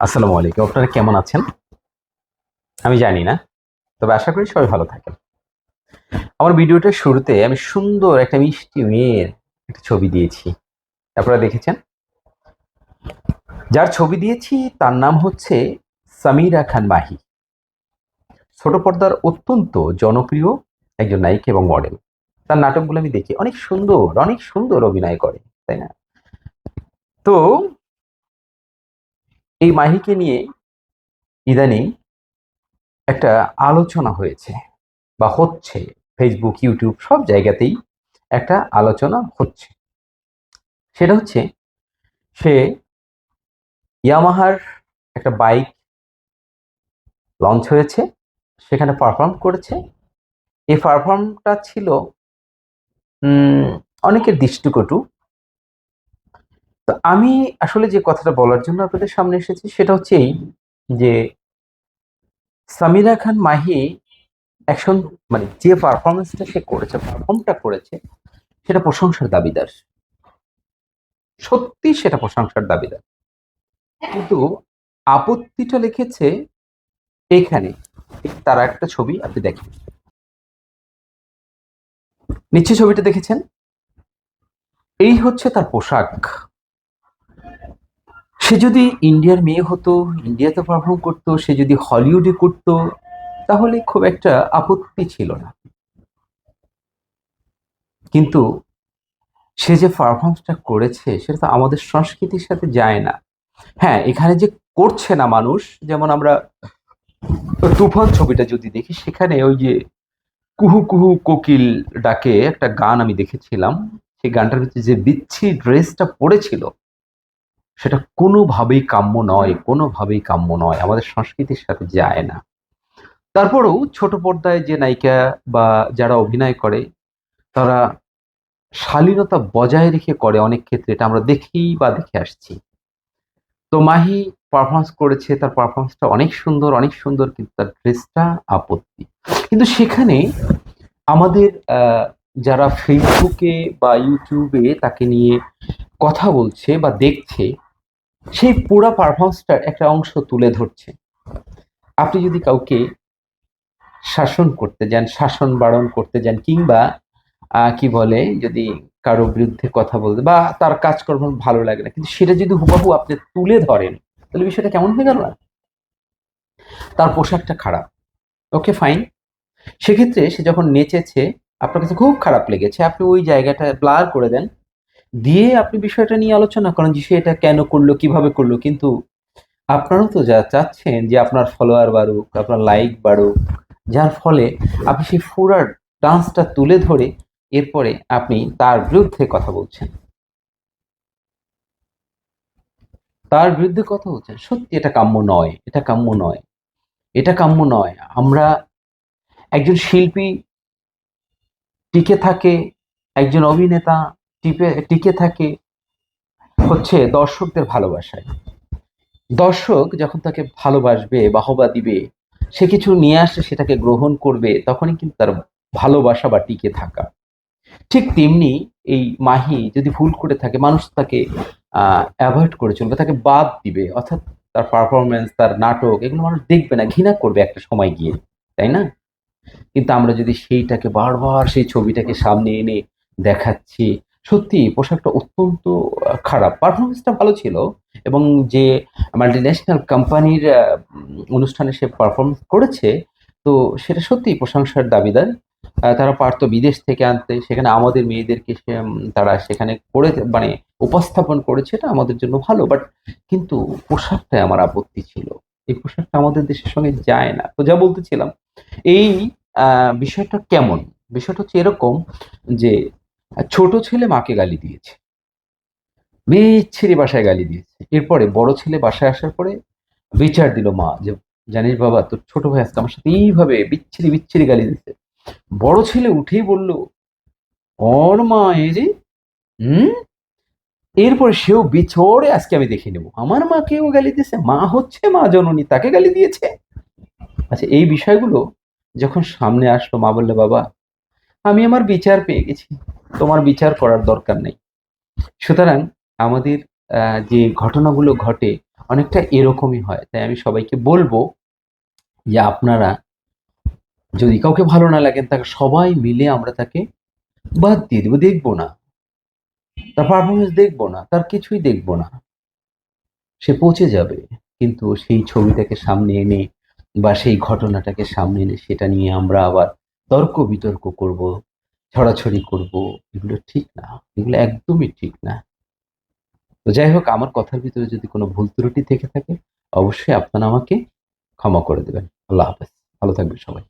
আসসালামু আলাইকুম। আপনারা কেমন আছেন? আমি জানি না, তবে আশা করি সবাই ভালো থাকেন। আমার ভিডিওটার শুরুতে আমি সুন্দর একটা মিষ্টি মেয়ের একটা ছবি দিয়েছি। আপনারা দেখেছেন? যার ছবি দিয়েছি, তার নাম হচ্ছে সামিরা খান মাহি। ছোট পর্দার অত্যন্ত জনপ্রিয় একজন নায়িকা এবং মডেল তার নাটকগুলো আমি দেখি, অনেক সুন্দর অনেক সুন্দর অভিনয় করে, তাই না? তো এই মাহিকে নিয়ে ইদানিং একটা আলোচনা হয়েছে বা হচ্ছে। ফেসবুক ইউটিউব সব জায়গাতেই একটা আলোচনা হচ্ছে। সেটা হচ্ছে, সে ইয়ামাহার একটা বাইক লঞ্চ হয়েছে, সেখানে পারফর্ম করেছে। এই পারফর্মটা ছিল অনেকের দৃষ্টিকটু তো আমি আসলে যে কথাটা বলার জন্য আপনাদের সামনে এসেছি সেটা হচ্ছে এই যে সামিরা খান মাহি অ্যাকশন মানে যে পারফরমেন্সটা সে করেছে পারফর্মটা করেছে সেটা প্রশংসার দাবিদার। সত্যি সেটা প্রশংসার দাবিদার। কিন্তু আপত্তিটা লিখেছে এখানে। তারা একটা ছবি আপনি দেখেন। নিচে ছবিটা দেখেছেন? এই হচ্ছে তার পোশাক। সে যদি ইন্ডিয়ার মেয়ে হতো, ইন্ডিয়াতে পারফর্ম করতো, সে যদি হলিউডে করতো, তাহলে খুব একটা আপত্তি ছিল না। কিন্তু সে যে পারফর্মসটা করেছে, সেটা তো আমাদের সংস্কৃতির সাথে যায় না। হ্যাঁ এখানে যে করছে না মানুষ, যেমন আমরা তুফান ছবিটা যদি দেখি, সেখানে ওই যে কুহু কুহু কোকিল ডাকে একটা গান আমি দেখেছিলাম। সেই গানটার ভিতরে যে বিচ্ছি ড্রেসটা পড়েছিল সেটা কোনোভাবেই কাম্য নয়, কোনোভাবেই কাম্য নয়, আমাদের সংস্কৃতির সাথে যায় না। তারপরেও ছোট পর্দায় যে নায়িকা বা যারা অভিনয় করে, তারা শালীনতা বজায় রেখে করে অনেক ক্ষেত্রে, এটা আমরা দেখি বা দেখে আসছি। তো মাহি পারফরমেন্স করেছে, তার পারফরমেন্সটা অনেক সুন্দর অনেক সুন্দর, কিন্তু তার ড্রেসটা আপত্তি। কিন্তু সেখানে আমাদের যারা ফেসবুকে বা ইউটিউবে তাকে নিয়ে কথা বলছে বা দেখছে সেই পুরো পারফরমেন্সটার একটা অংশ তুলে ধরছে। আপনি যদি কাউকে শাসন করতে যান, শাসন বারণ করতে যান, কিংবা কি বলে, যদি কারও বিরুদ্ধে কথা বলতে, বা তার কাজকর্ম ভালো লাগে না, কিন্তু সেটা যদি হুবাহু আপনি তুলে ধরেন, তাহলে বিষয়টা কেমন হয়ে গেল? না তার পোশাকটা খারাপ। ওকে ফাইন সেক্ষেত্রে সে যখন নেচেছে, আপনার কাছে খুব খারাপ লেগেছে, আপনি ওই জায়গাটা ব্লার করে দেন দিয়ে আপনি বিষয়টা নিয়ে আলোচনা করেন যে সে এটা কেন করল, কীভাবে করল। কিন্তু আপনারাও তো যা চাচ্ছেন যে আপনার ফলোয়ার বাড়ুক, আপনার লাইক বাড়ুক, যার ফলে আপনি সেই ফুরার ডান্সটা তুলে ধরে এরপরে আপনি তার বিরুদ্ধে কথা বলছেন। তার বিরুদ্ধে কথা বলছেন। সত্যি এটা কাম্য নয়, এটা কাম্য নয়, এটা কাম্য নয়। আমরা একজন শিল্পী টিকে থাকে, একজন অভিনেতা টিপে, টিকে থাকে হচ্ছে দর্শকদের ভালোবাসায়। দর্শক যখন তাকে ভালোবাসবে, বাহবা দিবে, সে কিছু নিয়ে আসলে সেটাকে গ্রহণ করবে, তখনই কিন্তু তার ভালোবাসা বা টিকে থাকা। ঠিক তেমনি এই মাহি যদি ভুল করে থাকে, মানুষ তাকে অ্যাভয়েড করে চলবে, তাকে বাদ দিবে, অর্থাৎ তার পারফরমেন্স তার নাটক, এগুলো মানুষ দেখবে না, ঘৃণা করবে একটা সময় গিয়ে, তাই না? কিন্তু আমরা যদি সেইটাকে বারবার, সেই ছবিটাকে সামনে এনে দেখাচ্ছি সত্যি পোশাকটা অত্যন্ত খারাপ। পারফরমেন্সটা ভালো ছিল এবং যে মাল্টি ন্যাশনাল কোম্পানির অনুষ্ঠানে সে পারফরমেন্স করেছে, তো সেটা সত্যি প্রশংসার দাবিদার। তারা পারতো বিদেশ থেকে আনতে, সেখানে আমাদের মেয়েদেরকে সে তারা সেখানে করে মানে উপস্থাপন করেছে, এটা আমাদের জন্য ভালো। বাট কিন্তু পোশাকটায় আমার আপত্তি ছিল। এই পোশাকটা আমাদের দেশের সঙ্গে যায় না। তো যা বলতেছিলাম এই বিষয়টা কেমন? বিষয়টা হচ্ছে এরকম যে ছোট ছেলে মাকে গালি দিয়েছে। বিচ্ছিরি বাসায় গালি দিয়েছে। এরপরে বড় ছেলে বাসায় আসার পরে বিচার দিল মা যে, জানিস বাবা, তোর ছোট ভাই আজকে আমার সাথে এইভাবে বিচ্ছিরি বিচ্ছিরি গালি দিচ্ছে বড় ছেলে উঠেই বলল, ওর মা এই যে, হুম? এরপরে সেও বিছড়ে আজকে আমি দেখে নেব। আমার মাকেও গালি দিয়েছে, মা হচ্ছে মা জননী, তাকে গালি দিয়েছে? আচ্ছা এই বিষয়গুলো যখন সামনে আসলো, মা বললে, বাবা, আমি আমার বিচার পেয়ে গেছি। তোমার বিচার করার দরকার নেই। সুতরাং আমাদের যে ঘটনাগুলো ঘটে অনেকটা এরকমই হয়। তাই আমি সবাইকে বলব যে আপনারা যদি কাউকে ভালো না লাগেন, তাকে সবাই মিলে আমরা তাকে বাদ দিয়ে দেবো। দেখব না। তার পারফরমেন্স দেখব না। তার কিছুই দেখব না। সে পচে যাবে। কিন্তু সেই ছবিটাকে সামনে এনে বা সেই ঘটনাটাকে সামনে এনে সেটা নিয়ে আমরা আবার তর্ক বিতর্ক করব। ছড়াছড়ি করব, এগুলো ঠিক না, এগুলো একদমই ঠিক না। তো যাই হোক, আমার কথার ভিতরে যদি কোনো ভুল ত্রুটি থেকে থাকে, অবশ্যই আপনারা আমাকে ক্ষমা করে দেবেন। আল্লাহ হাফেজ। ভালো থাকবেন সবাই।